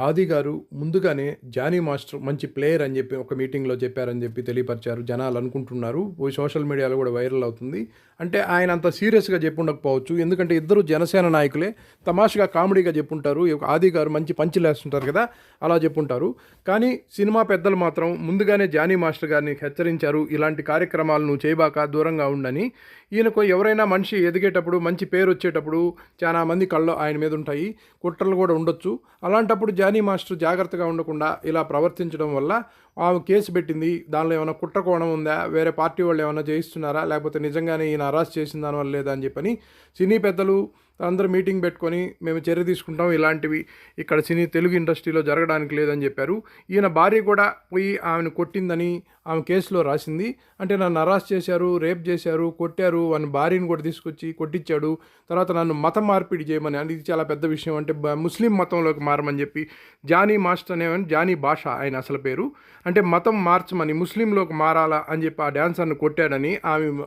ఆది గారు ముందుగానే జానీ మాస్టర్ మంచి ప్లేయర్ అని చెప్పి ఒక మీటింగ్లో చెప్పారని చెప్పి తెలియపరిచారు. జనాలు అనుకుంటున్నారు. పోయి సోషల్ మీడియాలో కూడా వైరల్ అవుతుంది. అంటే ఆయన అంత సీరియస్గా చెప్పుండకపోవచ్చు. ఎందుకంటే ఇద్దరు జనసేన నాయకులే తమాషగా కామెడీగా చెప్పుంటారు. ఈ ఆది గారు మంచి పంచి లేస్తుంటారు కదా అలా చెప్పుంటారు. కానీ సినిమా పెద్దలు మాత్రం ముందుగానే జానీ మాస్టర్ గారిని హెచ్చరించారు. ఇలాంటి కార్యక్రమాలు నువ్వు చేయబాక దూరంగా ఉండని. ఈయనకు ఎవరైనా మనిషి ఎదిగేటప్పుడు మంచి పేరు వచ్చేటప్పుడు చాలా మంది కళ్ళు ఆయన మీద ఉంటాయి. కుట్రలు కూడా ఉండొచ్చు. అలాంటప్పుడు జానీ మాస్టర్ జాగ్రత్తగా ఉండకుండా ఇలా ప్రవర్తించడం వల్ల ఆమె కేసు పెట్టింది దానిలో ఏమైనా కుట్ర కోణం ఉందా వేరే పార్టీ వాళ్ళు ఏమైనా చేయిస్తున్నారా లేకపోతే నిజంగానే ఈయన అరెస్ట్ చేసిన దానివల్ల లేదా అని చెప్పని సినీ పెద్దలు అందరూ మీటింగ్ పెట్టుకొని మేము చర్య తీసుకుంటాం ఇలాంటివి ఇక్కడ సినీ తెలుగు ఇండస్ట్రీలో జరగడానికి లేదని చెప్పారు. ఈయన భార్య కూడా పోయి ఆమెను కొట్టిందని ఆమె కేసులో రాసింది. అంటే నన్ను అరెస్ట్ చేశారు రేప్ చేశారు కొట్టారు అని భార్యను కూడా తీసుకొచ్చి కొట్టించాడు. తర్వాత నన్ను మతం మార్పిడి చేయమని అది చాలా పెద్ద విషయం అంటే ముస్లిం మతంలోకి మారమని చెప్పి జానీ మాస్టర్ అనేవని జానీ భాష ఆయన అసలు పేరు. అంటే మతం మార్చమని ముస్లింలోకి మారాలా అని చెప్పి ఆ డ్యాన్సర్ను కొట్టాడని ఆమె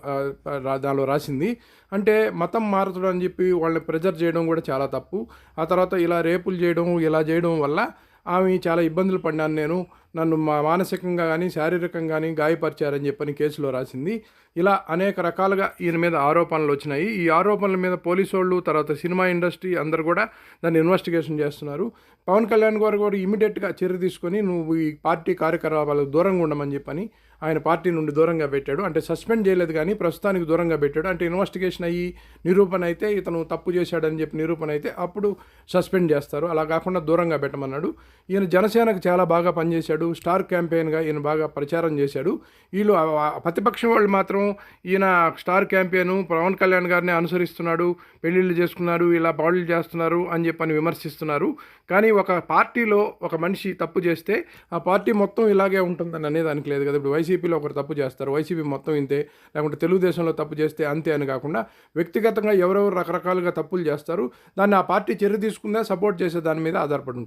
రా- దానిలో రాసింది. అంటే మతం మారచడం అని చెప్పి వాళ్ళని ప్రెజర్ చేయడం కూడా చాలా తప్పు. ఆ తర్వాత ఇలా రేపులు చేయడం ఇలా చేయడం వల్ల ఆమె చాలా ఇబ్బందులు పడినాను నేను. నన్ను మా మానసికంగా కానీ శారీరకంగా కానీ గాయపరిచారని చెప్పని కేసులో రాసింది. ఇలా అనేక రకాలుగా ఈయన మీద ఆరోపణలు వచ్చినాయి. ఈ ఆరోపణల మీద పోలీసు వాళ్ళు తర్వాత సినిమా ఇండస్ట్రీ అందరు కూడా దాన్ని ఇన్వెస్టిగేషన్ చేస్తున్నారు. పవన్ కళ్యాణ్ గారు కూడా ఇమీడియట్గా చర్య తీసుకొని నువ్వు ఈ పార్టీ కార్యకలాపాలకు దూరంగా ఉండమని చెప్పని ఆయన పార్టీ నుండి దూరంగా పెట్టాడు. అంటే సస్పెండ్ చేయలేదు కానీ ప్రస్తుతానికి దూరంగా పెట్టాడు. అంటే ఇన్వెస్టిగేషన్ అయ్యి నిరూపణ అయితే ఇతను తప్పు చేశాడని చెప్పి నిరూపణ అయితే అప్పుడు సస్పెండ్ చేస్తారు. అలా కాకుండా దూరంగా పెట్టమన్నాడు. ఈయన జనసేనకు చాలా బాగా పనిచేశాడు. స్టార్ క్యాంపెయిన్గా ఈయన బాగా ప్రచారం చేశాడు. వీళ్ళు ప్రతిపక్షం వాళ్ళు మాత్రం ఈయన స్టార్ క్యాంపెయిన్ పవన్ కళ్యాణ్ గారిని అనుసరిస్తున్నాడు. పెళ్ళిళ్ళు చేసుకున్నారు. ఇలా బాడీలు చేస్తున్నారు అని చెప్పని విమర్శిస్తున్నారు. కానీ ఒక పార్టీలో ఒక మనిషి తప్పు చేస్తే ఆ పార్టీ మొత్తం ఇలాగే ఉంటుందని అనేదానికి లేదు కదా. ఇప్పుడు వైసీపీలో ఒకరు తప్పు చేస్తారు. వైసీపీ మొత్తం ఇంతే. లేకుంటే తెలుగుదేశంలో తప్పు చేస్తే అంతే అని కాకుండా వ్యక్తిగతంగా ఎవరెవరు రకరకాలుగా తప్పులు చేస్తారు. దాన్ని ఆ పార్టీ చర్య తీసుకుందా సపోర్ట్ చేసే దాని మీద ఆధారపడి ఉంటుంది.